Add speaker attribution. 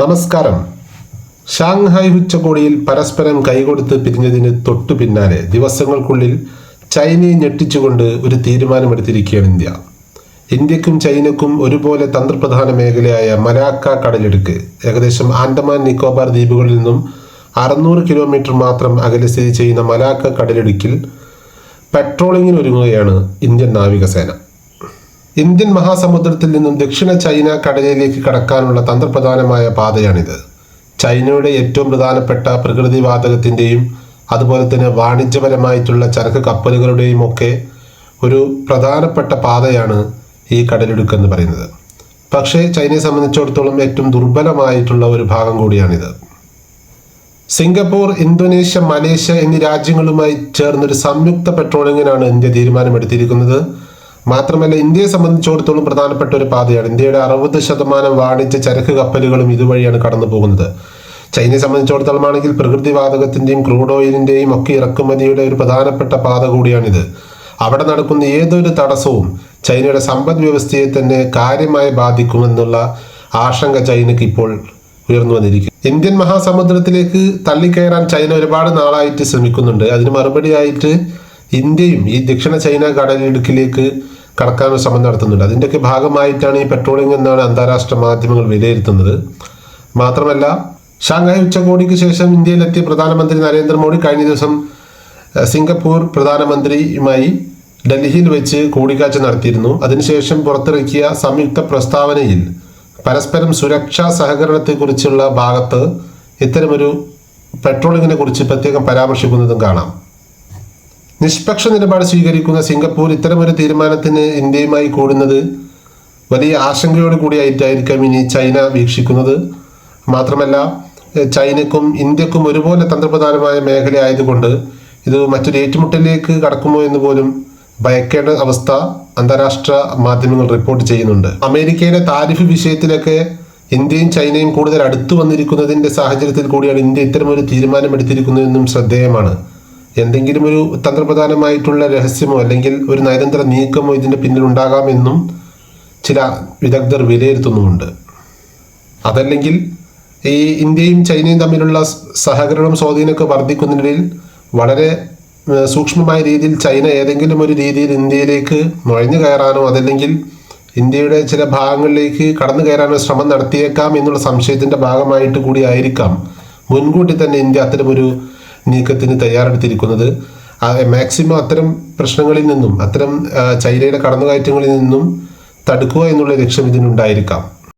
Speaker 1: നമസ്കാരം. ഷാങ്ഹായ് ഉച്ചകോടിയിൽ പരസ്പരം കൈകൊടുത്ത് പിരിഞ്ഞതിന് തൊട്ടു പിന്നാലെ ദിവസങ്ങൾക്കുള്ളിൽ ചൈനയെ ഞെട്ടിച്ചുകൊണ്ട് ഒരു തീരുമാനമെടുത്തിരിക്കുകയാണ് ഇന്ത്യ. ഇന്ത്യക്കും ചൈനക്കും ഒരുപോലെ തന്ത്രപ്രധാന മേഖലയായ മലാക്ക കടലിടുക്ക് ഏകദേശം ആൻഡമാൻ നിക്കോബാർ ദ്വീപുകളിൽ നിന്നും അറുന്നൂറ് കിലോമീറ്റർ മാത്രം അകലെ സ്ഥിതി ചെയ്യുന്ന മലാക്ക കടലിടുക്കിൽ പെട്രോളിങ്ങിന് ഒരുങ്ങുകയാണ് ഇന്ത്യൻ നാവികസേന. ഇന്ത്യൻ മഹാസമുദ്രത്തിൽ നിന്നും ദക്ഷിണ ചൈന കടലിലേക്ക് കടക്കാനുള്ള തന്ത്രപ്രധാനമായ പാതയാണിത്. ചൈനയുടെ ഏറ്റവും പ്രധാനപ്പെട്ട പ്രകൃതിവാതകത്തിന്റെയും അതുപോലെ തന്നെ വാണിജ്യപരമായിട്ടുള്ള ചരക്ക് കപ്പലുകളുടെയും ഒക്കെ ഒരു പ്രധാനപ്പെട്ട പാതയാണ് ഈ കടലിടുക്ക് എന്ന് പറയുന്നത്. പക്ഷേ ചൈനയെ സംബന്ധിച്ചിടത്തോളം ഏറ്റവും ദുർബലമായിട്ടുള്ള ഒരു ഭാഗം കൂടിയാണിത്. സിംഗപ്പൂർ ഇന്തോനേഷ്യ മലേഷ്യ എന്നീ രാജ്യങ്ങളുമായി ചേർന്നൊരു സംയുക്ത പെട്രോളിങ്ങിനാണ് ഇന്ത്യ തീരുമാനമെടുത്തിരിക്കുന്നത്. മാത്രമല്ല ഇന്ത്യയെ സംബന്ധിച്ചിടത്തോളം പ്രധാനപ്പെട്ട ഒരു പാതയാണ്. ഇന്ത്യയുടെ അറുപത് ശതമാനം വാണിജ്യ ചരക്ക് കപ്പലുകളും ഇതുവഴിയാണ് കടന്നു പോകുന്നത്. ചൈനയെ സംബന്ധിച്ചിടത്തോളം ആണെങ്കിൽ പ്രകൃതിവാതകത്തിന്റെയും ക്രൂഡ് ഓയിലിന്റെയും ഒക്കെ ഇറക്കുമതിയുടെ ഒരു പ്രധാനപ്പെട്ട പാത കൂടിയാണിത്. അവിടെ നടക്കുന്ന ഏതൊരു തടസ്സവും ചൈനയുടെ സമ്പദ് വ്യവസ്ഥയെ തന്നെ കാര്യമായി ബാധിക്കുമെന്നുള്ള ആശങ്ക ചൈനയ്ക്ക് ഇപ്പോൾ ഉയർന്നു വന്നിരിക്കും ഇന്ത്യൻ മഹാസമുദ്രത്തിലേക്ക് തള്ളിക്കയറാൻ ചൈന ഒരുപാട് നാളായിട്ട് ശ്രമിക്കുന്നുണ്ട്. അതിന് മറുപടിയായിട്ട് ഇന്ത്യയും ഈ ദക്ഷിണ ചൈന കടലിടുക്കിലേക്ക് കടക്കാനുള്ള ശ്രമം നടത്തുന്നുണ്ട്. അതിന്റെയൊക്കെ ഭാഗമായിട്ടാണ് ഈ പെട്രോളിംഗ് എന്നാണ് അന്താരാഷ്ട്ര മാധ്യമങ്ങൾ വിലയിരുത്തുന്നത്. മാത്രമല്ല ഷാങ്ഹായ് ഉച്ചകോടിക്ക് ശേഷം ഇന്ത്യയിലെത്തിയ പ്രധാനമന്ത്രി നരേന്ദ്രമോദി കഴിഞ്ഞ ദിവസം സിംഗപ്പൂർ പ്രധാനമന്ത്രിയുമായി ഡൽഹിയിൽ വെച്ച് കൂടിക്കാഴ്ച നടത്തിയിരുന്നു. അതിനുശേഷം പുറത്തിറക്കിയ സംയുക്ത പ്രസ്താവനയിൽ പരസ്പരം സുരക്ഷാ സഹകരണത്തെക്കുറിച്ചുള്ള ഭാഗത്ത് ഇത്തരമൊരു പെട്രോളിങ്ങിനെ കുറിച്ച് പ്രത്യേകം പരാമർശിക്കുന്നതും കാണാം. നിഷ്പക്ഷ നിലപാട് സ്വീകരിക്കുന്ന സിംഗപ്പൂർ ഇത്തരമൊരു തീരുമാനത്തിന് ഇന്ത്യയുമായി കൂടുന്നത് വലിയ ആശങ്കയോട് കൂടിയായിട്ടായിരിക്കാം ഇനി ചൈന വീക്ഷിക്കുന്നത്. മാത്രമല്ല ചൈനയ്ക്കും ഇന്ത്യക്കും ഒരുപോലെ തന്ത്രപ്രധാനമായ മേഖലയായതുകൊണ്ട് ഇത് മറ്റൊരു ഏറ്റുമുട്ടലിലേക്ക് കടക്കുമോ എന്ന് പോലും ഭയക്കേണ്ട അവസ്ഥ അന്താരാഷ്ട്ര മാധ്യമങ്ങൾ റിപ്പോർട്ട് ചെയ്യുന്നുണ്ട്. അമേരിക്കയിലെ താരിഫ് വിഷയത്തിലൊക്കെ ഇന്ത്യയും ചൈനയും കൂടുതൽ അടുത്തു വന്നിരിക്കുന്നതിന്റെ സാഹചര്യത്തിൽ കൂടിയാണ് ഇന്ത്യ ഇത്തരമൊരു തീരുമാനം എടുത്തിരിക്കുന്നതെന്നും ശ്രദ്ധേയമാണ്. എന്തെങ്കിലും ഒരു തന്ത്രപ്രധാനമായിട്ടുള്ള രഹസ്യമോ അല്ലെങ്കിൽ ഒരു നയതന്ത്ര നീക്കമോ ഇതിന്റെ പിന്നിൽ ഉണ്ടാകാമെന്നും ചില വിദഗ്ധർ വിലയിരുത്തുന്നുമുണ്ട്. അതല്ലെങ്കിൽ ഈ ഇന്ത്യയും ചൈനയും തമ്മിലുള്ള സഹകരണം സ്വാധീനമൊക്കെ വർദ്ധിക്കുന്നതിനിടയിൽ വളരെ സൂക്ഷ്മമായ രീതിയിൽ ചൈന ഏതെങ്കിലും ഒരു രീതിയിൽ ഇന്ത്യയിലേക്ക് നുഴഞ്ഞു കയറാനോ അതല്ലെങ്കിൽ ഇന്ത്യയുടെ ചില ഭാഗങ്ങളിലേക്ക് കടന്നു കയറാനോ ശ്രമം നടത്തിയേക്കാം എന്നുള്ള സംശയത്തിന്റെ ഭാഗമായിട്ട് കൂടി ആയിരിക്കാം. മുൻകൂട്ടി തന്നെ ഇന്ത്യ അത്തരമൊരു നീക്കത്തിന് തയ്യാറെടുത്തിരിക്കുന്നത്. മാക്സിമം അത്തരം പ്രശ്നങ്ങളിൽ നിന്നും അത്തരം ചൈനയുടെ കടന്നുകയറ്റങ്ങളിൽ നിന്നും തടുക്കുക എന്നുള്ള ലക്ഷ്യം ഇതിനുണ്ടായിരിക്കാം.